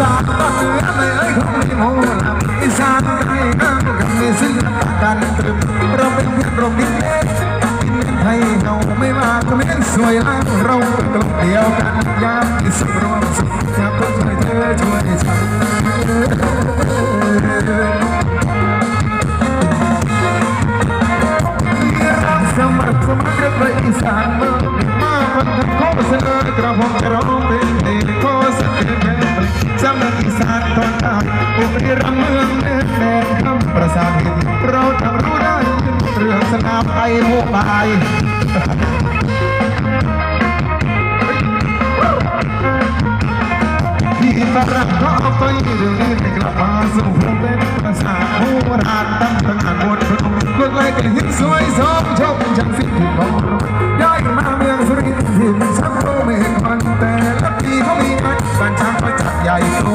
สานบ้านเมืองไม่เอ้ยของมีโมลำอีสานไทยงามกันมีศิลปะการตรึมเราเป็นเพื่อนเราดิเล็กไทยเราไม่ว่าก็ไม่สวยล้างเราเป็นกลงเดียวกันยามที่สุขรวมสุขยามต้องช่วยเธอช่วยฉันสมัครสมัครไปอีสานเมืองมาคนทั้งโคเสนอกระผมกระร้องเพลง บุรีรัมย์เมืองเนื้แดนคำประสาทินเราทำรู้ได้เรื่องสนามไอโมบายที่ฝรั่งก็อาไปเรื่องนี้กลับมาสู่เป็นภาษาหัวหาดตั้งตั้งอ่านบทพนมลวไลายกระหินสวยสมชมจังสิ่งที่อมย้ายมาเมืองสุรินทร์ถึงซ้ำโตไม่เห็นพันแต่ละปีเขามีนัดบันช้างประจักษ์ใหญ่โต